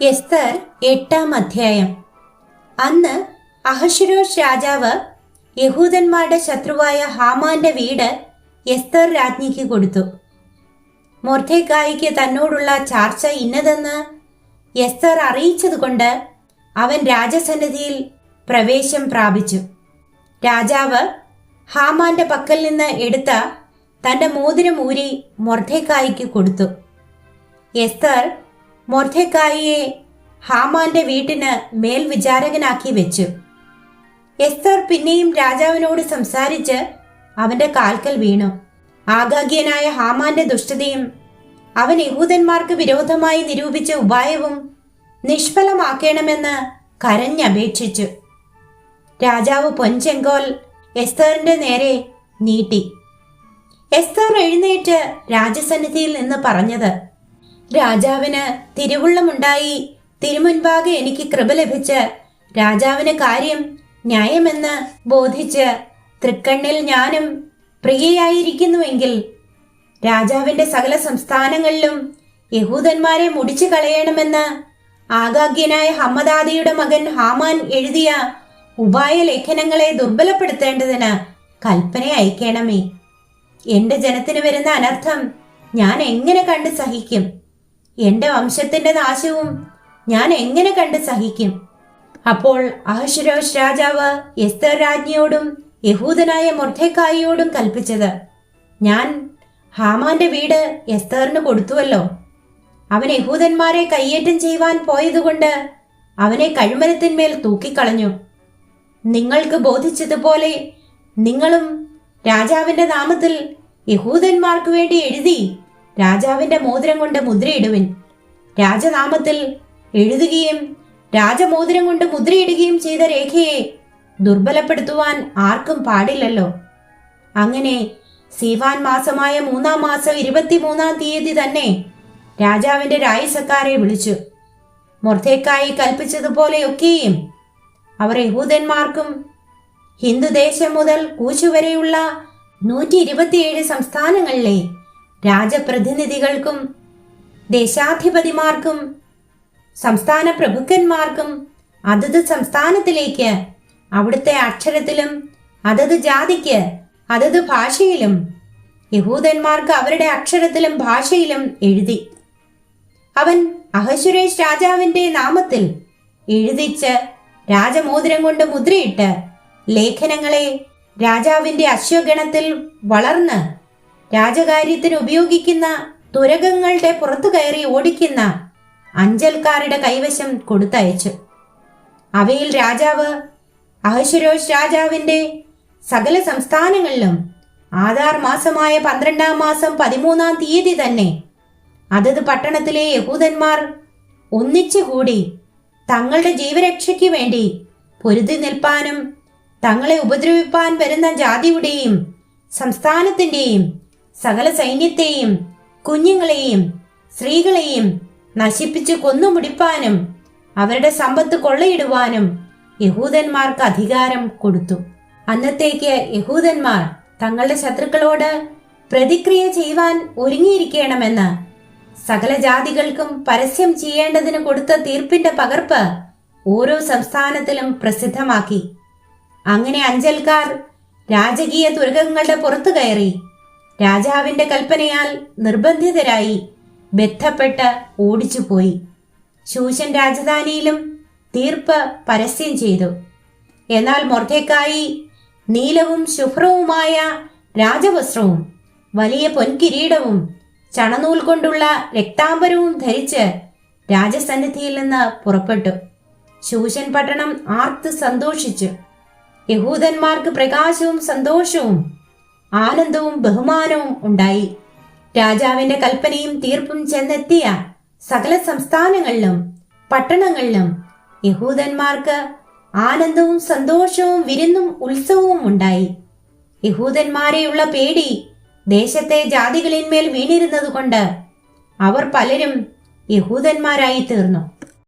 എസ്തർ എട്ടാം അധ്യായം. അന്ന് അഹശ്വരോഷ് രാജാവ് യഹൂദന്മാരുടെ ശത്രുവായ ഹാമാന്റെ വീട് എസ്തർ രാജ്ഞിക്ക് കൊടുത്തു. മൊർദ്ധേക്കായിക്ക് തന്നോടുള്ള ചാർച്ച ഇന്നതെന്ന് എസ്തർ അറിയിച്ചതുകൊണ്ട് അവൻ രാജസന്നിധിയിൽ പ്രവേശം പ്രാപിച്ചു. രാജാവ് ഹാമാന്റെ പക്കൽ നിന്ന് എടുത്ത തന്റെ മോതിരം ഊരി കൊടുത്തു. എസ്തർ മൊർദ്ധെക്കായിയെ ഹാമാന്റെ വീട്ടിന് മേൽവിചാരകനാക്കി വെച്ചു. എസ്തർ പിന്നെയും രാജാവിനോട് സംസാരിച്ച് അവന്റെ കാൽക്കൽ വീണു. ആഗാഗ്യനായ ഹാമാന്റെ ദുഷ്ടതയും അവൻ യഹൂദന്മാർക്ക് വിരോധമായി നിരൂപിച്ച ഉപായവും നിഷ്ഫലമാക്കണമെന്ന് കരഞ്ഞപേക്ഷിച്ചു. രാജാവ് പൊൻചെങ്കോൽ എസ്തറിന്റെ നേരെ നീട്ടി. എസ്തർ എഴുന്നേറ്റ് രാജസന്നിധിയിൽ നിന്ന് പറഞ്ഞത് രാജാവിന് തിരുവുള്ളമുണ്ടായി. തിരുമുൻപാകെ എനിക്ക് കൃപ ലഭിച്ച് രാജാവിന് കാര്യം ന്യായമെന്ന് ബോധിച്ച് തൃക്കണ്ണിൽ ഞാനും പ്രിയയായിരിക്കുന്നുവെങ്കിൽ രാജാവിന്റെ സകല സംസ്ഥാനങ്ങളിലും യഹൂദന്മാരെ മുടിച്ചു കളയണമെന്ന് ആഗാഗ്യനായ ഹമ്മദാദിയുടെ മകൻ ഹാമാൻ എഴുതിയ ഉപായ ലേഖനങ്ങളെ ദുർബലപ്പെടുത്തേണ്ടതിന് കൽപ്പന അയക്കണമേ. എന്റെ ജനത്തിന് വരുന്ന അനർത്ഥം ഞാൻ എങ്ങനെ കണ്ട് സഹിക്കും? എന്റെ വംശത്തിന്റെ നാശവും ഞാൻ എങ്ങനെ കണ്ട് സഹിക്കും? അപ്പോൾ അഹശ്വരോഷ് രാജാവ് എസ്തർ രാജ്ഞിയോടും യഹൂദനായ മുർദ്ധക്കായിയോടും കൽപ്പിച്ചത് ഞാൻ ഹാമാന്റെ വീട് എസ്തറിന് കൊടുത്തുവല്ലോ. അവൻ യഹൂദന്മാരെ കയ്യേറ്റം ചെയ്യുവാൻ പോയതുകൊണ്ട് അവനെ കഴിമരത്തിന്മേൽ തൂക്കിക്കളഞ്ഞു. നിങ്ങൾക്ക് ബോധിച്ചതുപോലെ നിങ്ങളും രാജാവിന്റെ നാമത്തിൽ യഹൂദന്മാർക്ക് വേണ്ടി എഴുതി രാജാവിന്റെ മോതിരം കൊണ്ട് മുദ്രയിടുവിൻ. രാജനാമത്തിൽ എഴുതുകയും രാജമോതിരം കൊണ്ട് മുദ്രയിടുകയും ചെയ്ത രേഖയെ ദുർബലപ്പെടുത്തുവാൻ ആർക്കും പാടില്ലല്ലോ. അങ്ങനെ സീവാൻ മാസമായ മൂന്നാം മാസം ഇരുപത്തിമൂന്നാം തീയതി തന്നെ രാജാവിന്റെ രായസക്കാരെ വിളിച്ചു. മൊർത്തേക്കായി കൽപ്പിച്ചതുപോലെയൊക്കെയും അവർ യഹൂദന്മാർക്കും ഹിന്ദുദേശം മുതൽ കൂച്ചുവരെയുള്ള വരെയുള്ള നൂറ്റി ഇരുപത്തിയേഴ് സംസ്ഥാനങ്ങളിലെ രാജപ്രതിനിധികൾക്കും ദേശാധിപതിമാർക്കും സംസ്ഥാന പ്രഭുക്കന്മാർക്കും അതത് സംസ്ഥാനത്തിലേക്ക് അവിടുത്തെ അക്ഷരത്തിലും അതത് ജാതിക്ക് അതത് ഭാഷയിലും യഹൂദന്മാർക്ക് അവരുടെ അക്ഷരത്തിലും ഭാഷയിലും എഴുതി. അവൻ അഹശുരേഷ് രാജാവിന്റെ നാമത്തിൽ എഴുതിച്ച് രാജമോതിരം കൊണ്ട് മുദ്രയിട്ട് ലേഖനങ്ങളെ രാജാവിന്റെ അശ്വഗണത്തിൽ വളർന്ന് രാജകാര്യത്തിന് ഉപയോഗിക്കുന്ന തുരകങ്ങളുടെ പുറത്തു കയറി ഓടിക്കുന്ന അഞ്ചൽക്കാരുടെ കൈവശം കൊടുത്തയച്ചു. അവയിൽ രാജാവ് അഹശ്വരോഷ് രാജാവിന്റെ സകല സംസ്ഥാനങ്ങളിലും ആധാർ മാസമായ പന്ത്രണ്ടാം മാസം പതിമൂന്നാം തീയതി തന്നെ അതത് പട്ടണത്തിലെ യഹൂദന്മാർ ഒന്നിച്ചുകൂടി തങ്ങളുടെ ജീവരക്ഷയ്ക്ക് വേണ്ടി പൊരുതി നിൽപ്പാനും തങ്ങളെ ഉപദ്രവിപ്പാൻ വരുന്ന ജാതിയുടെയും സംസ്ഥാനത്തിന്റെയും സകല സൈന്യത്തെയും കുഞ്ഞുങ്ങളെയും സ്ത്രീകളെയും നശിപ്പിച്ച് കൊന്നുമുടിപ്പാനും അവരുടെ സമ്പത്ത് കൊള്ളയിടുവാനും യഹൂദന്മാർക്ക് അധികാരം കൊടുത്തു. അന്നത്തേക്ക് യഹൂദന്മാർ തങ്ങളുടെ ശത്രുക്കളോട് പ്രതിക്രിയ ചെയ്യുവാൻ ഒരുങ്ങിയിരിക്കണമെന്ന് സകല ജാതികൾക്കും പരസ്യം ചെയ്യേണ്ടതിന് കൊടുത്ത തീർപ്പിന്റെ പകർപ്പ് ഓരോ സംസ്ഥാനത്തിലും പ്രസിദ്ധമാക്കി. അങ്ങനെ അഞ്ചൽക്കാർ രാജകീയ തുരകങ്ങളുടെ പുറത്തു കയറി രാജാവിന്റെ കൽപ്പനയാൽ നിർബന്ധിതരായി ബന്ധപ്പെട്ട് ഓടിച്ചുപോയി. ശൂശൻ രാജധാനിയിലും തീർപ്പ് പരസ്യം ചെയ്തു. എന്നാൽ മൊർദ്ധേക്കായി നീലവും ശുഭ്രവുമായ രാജവസ്ത്രവും വലിയ പൊൻകിരീടവും ചണനൂൽ കൊണ്ടുള്ള രക്താംബരവും ധരിച്ച് രാജസന്നിധിയിൽ നിന്ന് പുറപ്പെട്ടു. ശൂശൻ പട്ടണം ആർത്ത് സന്തോഷിച്ചു. യഹൂദന്മാർക്ക് പ്രകാശവും സന്തോഷവും ആനന്ദവും ബഹുമാനവും ഉണ്ടായി. രാജാവിന്റെ കൽപ്പനയും തീർപ്പും ചെന്നെത്തിയ സകല സംസ്ഥാനങ്ങളിലും പട്ടണങ്ങളിലും യഹൂദന്മാർക്ക് ആനന്ദവും സന്തോഷവും വിരുന്നും ഉത്സവവും ഉണ്ടായി. യഹൂദന്മാരെയുള്ള പേടി ദേശത്തെ ജാതികളിന്മേൽ വീണിരുന്നതുകൊണ്ട് അവർ പലരും യഹൂദന്മാരായി തീർന്നു.